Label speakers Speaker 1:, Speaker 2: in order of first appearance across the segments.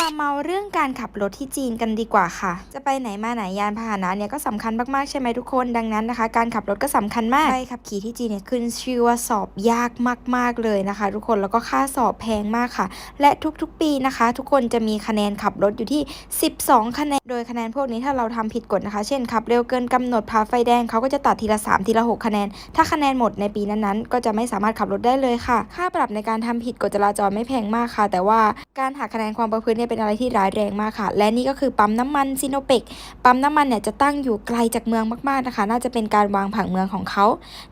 Speaker 1: มาเมาเรื่องการขับรถที่จีนกันดีกว่าค่ะ จะไปไหนมาไหนยานพาหนะเนี่ยก็สำคัญมากๆใช่ไหมทุกคน ดังนั้นนะคะ การขับรถก็สำคัญมากใบขับขี่ที่จีนเนี่ยขึ้นชื่อว่าสอบยากมากๆเลยนะคะ ทุกคนแล้วก็ค่าสอบแพงมากค่ะ และทุกๆปีนะคะ ทุกคนจะมีคะแนนขับรถอยู่ที่ 12 คะแนน โดยคะแนนพวกนี้ถ้าเราทำผิดกฎนะคะ เช่นขับเร็วเกินกำหนดผ่าไฟแดงเขาก็จะตัดทีละ 3 ทีละ 6 คะแนน ถ้าคะแนนหมดในปีนั้นๆ ก็จะไม่สามารถขับรถได้เลยค่ะ ค่าปรับในการทำผิดกฎจราจรไม่แพงมากค่ะ แต่ว่าการหักคะแนนความประพฤติเนี่ยเป็นอะไรที่ร้ายแรงมากค่ะ และนี่ก็คือปั๊มน้ำมันซิโนเปกปั๊มน้ำมันเนี่ยจะตั้งอยู่ไกลจากเมืองมากๆนะคะ น่าจะเป็นการวางผังเมืองของเขา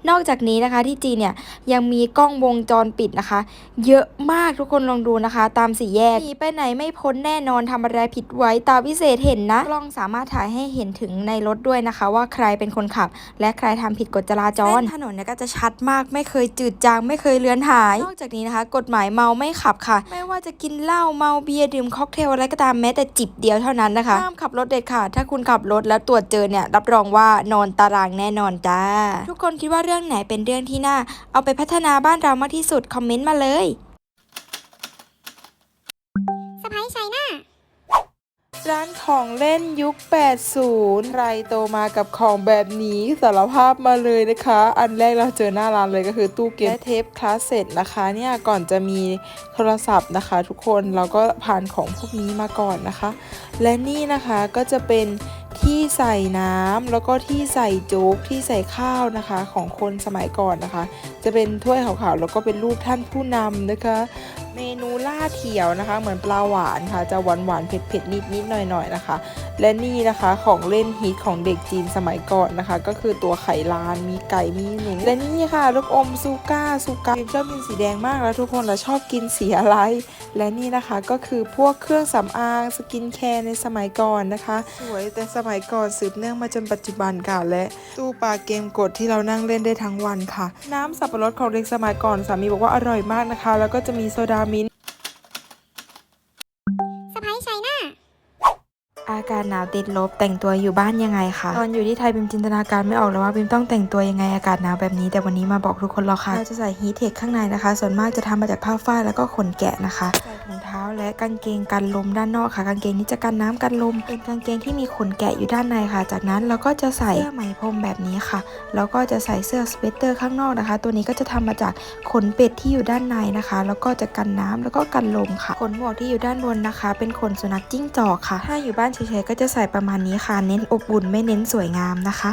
Speaker 1: นอกจากนี้นะคะที่จีนเนี่ยยังมีกล้องวงจรปิดนะคะ เยอะมากทุกคนลองดูนะคะ ตามสี่แยกหนีไปไหนไม่พ้นแน่นอนทำอะไรผิดไว้ตาวิเศษเห็นนะกล้องสามารถถ่ายให้เห็นถึงในรถด้วยนะคะ ว่าใครเป็นคนขับ และใครทำผิดกฎจราจรถนนเนี่ยก็จะชัดมากไม่เคยจืดจางไม่เคยเลือนหาย นอกจากนี้นะคะ กฎหมายเมาไม่ขับค่ะ ไม่ว่าจะกินเหล้าเมาเบียร์ดื่มค็อกเทลอะไรก็ตามแม้แต่จิบเดียวเท่านั้นนะคะห้ามขับรถเด็ดขาดถ้าคุณขับรถแล้วตรวจเจอเนี่ยรับรองว่านอนตารางแน่นอนจ้า ทุกคนคิดว่าเรื่องไหนเป็นเรื่องที่น่า เอาไปพัฒนาบ้านเรามากที่สุดคอมเมนต์มาเลย
Speaker 2: ร้านของเล่นยุค 80 ใครโตมากับของแบบนี้สารภาพมาเลยนะคะ อันแรกเราเจอหน้าร้านเลยก็คือตู้เกมและเทปคลาสเซ็ตนะคะเนี่ยก่อนจะมีโทรศัพท์นะคะ ทุกคนเราก็ผ่านของพวกนี้มาก่อนนะคะ และนี่นะคะก็จะเป็นที่ใส่น้ำแล้วก็ที่ใส่โจ๊กที่ใส่ข้าวนะคะของคนสมัยก่อนนะคะ จะเป็นถ้วยขาวๆแล้วก็เป็นรูปท่านผู้นำนะคะ เมนูล่าเถียวนะคะ เหมือนปลาหวานค่ะ จะหวานหวานเผ็ดเผ็ดนิดนิดหน่อยหน่อยนะคะ และนี่นะคะของเล่นฮิตของเด็กจีนสมัยก่อนนะคะ ก็คือตัวไข่ลานมีไก่มีหนูและนี่ค่ะลูกอมซูก้าซูก้าชอบกินสีแดงมากแล้วทุกคนเราชอบกินสีอะไร และนี่นะคะก็คือพวกเครื่องสำอางสกินแคร์ในสมัยก่อนนะคะ สวยแต่สมัยก่อนสืบเนื่องมาจนปัจจุบันค่ะและตู้ปลาเกมกดที่เรานั่งเล่นได้ทั้งวันค่ะ น้ำสับปะรดของเด็กสมัยก่อนสามีบอกว่าอร่อยมากนะคะ แล้วก็จะมีโซดามิ้นท์
Speaker 3: สไปไชน่า
Speaker 1: อากาศหนาวติดลบแต่งตัวอยู่บ้านยังไงคะตอนอยู่ที่ไทยบิมจินตนาการไม่ออกเลยว่าบิมต้องแต่งตัวยังไงอากาศหนาวแบบนี้ แต่วันนี้มาบอกทุกคนแล้วค่ะเราจะใส่ฮีทเทคข้างในนะคะ ส่วนมากจะทำมาจากผ้าฝ้ายแล้วก็ขนแกะนะคะใส่ถุงเท้า และกางเกงกันลมด้านนอกค่ะ กางเกงนี้จะกันน้ำกันลม เป็นกางเกงที่มีขนแกะอยู่ด้านในค่ะ จากนั้นเราก็จะใส่เสื้อไหมพรมแบบนี้ค่ะ แล้วก็จะใส่เสื้อสเวตเตอร์ข้างนอกนะคะ ตัวนี้ก็จะทำมาจากขนเป็ดที่อยู่ด้านในนะคะ แล้วก็จะกันน้ำแล้วก็กันลมค่ะ ขนหมวกที่อยู่ด้านบนนะคะ เป็นขนสุนัขจิ้งจอกค่ะ ถ้าอยู่บ้านเฉยๆก็จะใส่ประมาณนี้ค่ะ เน้นอบอุ่นไม่เน้นสวยงามนะคะ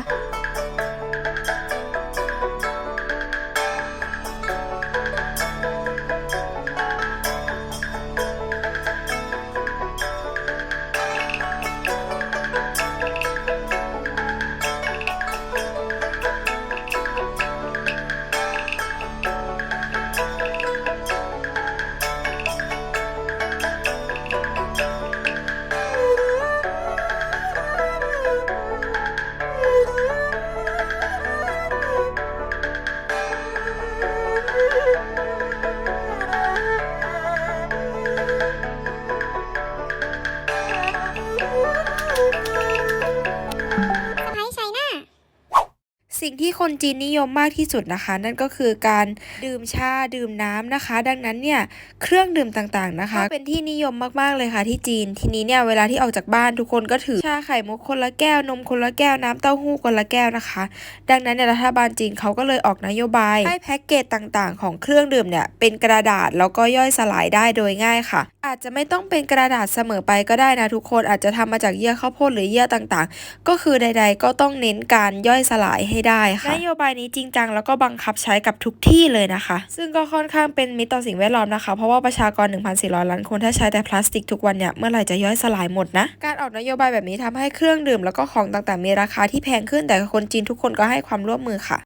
Speaker 1: ที่คนจีนนิยมมากที่สุดนะคะ นั่นก็คือการดื่มชาดื่มน้ำนะคะ ดังนั้นเนี่ยเครื่องดื่มต่างๆนะคะ เป็นที่นิยมมากๆเลยค่ะที่จีนทีนี้เนี่ยเวลาที่ออกจากบ้านทุกคนก็ถือชาไข่มุกคนละแก้วนมคนละแก้วน้ำเต้าหู้คนละแก้วนะคะ ดังนั้นเนี่ยรัฐบาลจีนเขาก็เลยออกนโยบายให้แพ็กเกจต่างๆ ของเครื่องดื่มเนี่ยเป็นกระดาษแล้วก็ย่อยสลายได้โดยง่ายค่ะอาจจะไม่ต้องเป็นกระดาษเสมอไปก็ได้นะทุกคนอาจจะทำมาจากเยื่อข้าวโพดหรือเยื่อต่างๆ ก็คือใด ๆ ก็ต้องเน้นการย่อยสลายให้ได้ค่ะนโยบายนี้จริงจังแล้วก็บังคับใช้กับทุกที่เลยนะคะ ซึ่งก็ค่อนข้างเป็นมิตรต่อสิ่งแวดล้อมนะคะ เพราะว่าประชากร 1,400 ล้านคนถ้าใช้แต่พลาสติกทุกวันเนี่ยเมื่อไหร่จะย่อยสลายหมดนะ การออกนโยบายแบบนี้ทำให้เครื่องดื่มแล้วก็ของต่างๆมีราคาที่แพงขึ้นแต่คนจีนทุกคนก็ให้ความร่วมมือค่ะ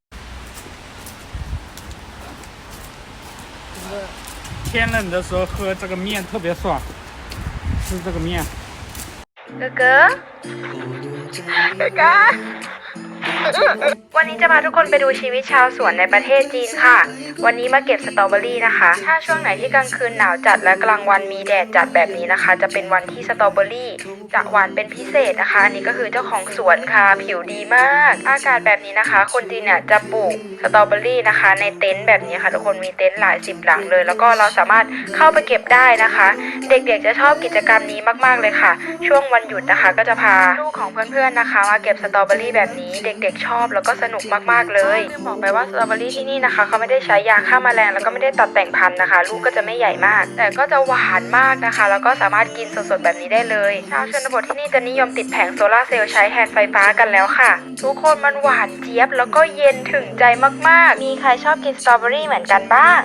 Speaker 4: 天冷的时候喝这个面特别爽，吃这个面。
Speaker 1: 哥哥，哥哥。
Speaker 2: วันนี้จะพาทุกคนไปดูชีวิตชาวสวนในประเทศจีนค่ะ วันนี้มาเก็บสตรอเบอรี่นะคะ ถ้าช่วงไหนที่กลางคืนหนาวจัดและกลางวันมีแดดจัดแบบนี้นะคะ จะเป็นวันที่สตรอเบอรี่จะหวานเป็นพิเศษนะคะ อันนี้ก็คือเจ้าของสวนค่ะ ผิวดีมาก อากาศแบบนี้นะคะ คนจีนเนี่ยจะปลูกสตรอเบอรี่นะคะ ในเต็นท์แบบนี้ค่ะ ทุกคนมีเต็นท์หลายสิบหลังเลย แล้วก็เราสามารถเข้าไปเก็บได้นะคะ เด็กๆจะชอบกิจกรรมนี้มาก ๆเลยค่ะ ช่วงวันหยุดนะคะ ก็จะพาลูกของเพื่อนๆนะคะ มาเก็บสตรอเบอรี่แบบนี้เด็กๆชอบ แล้วก็สนุกมากๆเลยคือบอกไปว่าสตรอเบอรี่ที่นี่นะคะเขาไม่ได้ใช้ยาฆ่าแมลงแล้วก็ไม่ได้ตัดแต่งพันธุ์นะคะ ลูกก็จะไม่ใหญ่มาก แต่ก็จะหวานมากนะคะ แล้วก็สามารถกินสดๆแบบนี้ได้เลยชาวชนบทที่นี่จะนิยมติดแผงโซลาร์เซลล์ใช้แทนไฟฟ้ากันแล้วค่ะ ทุกคนมันหวานเจี๊ยบแล้วก็เย็นถึงใจมากๆ มีใครชอบกินสตรอเบอรี่เหมือนกันบ้าง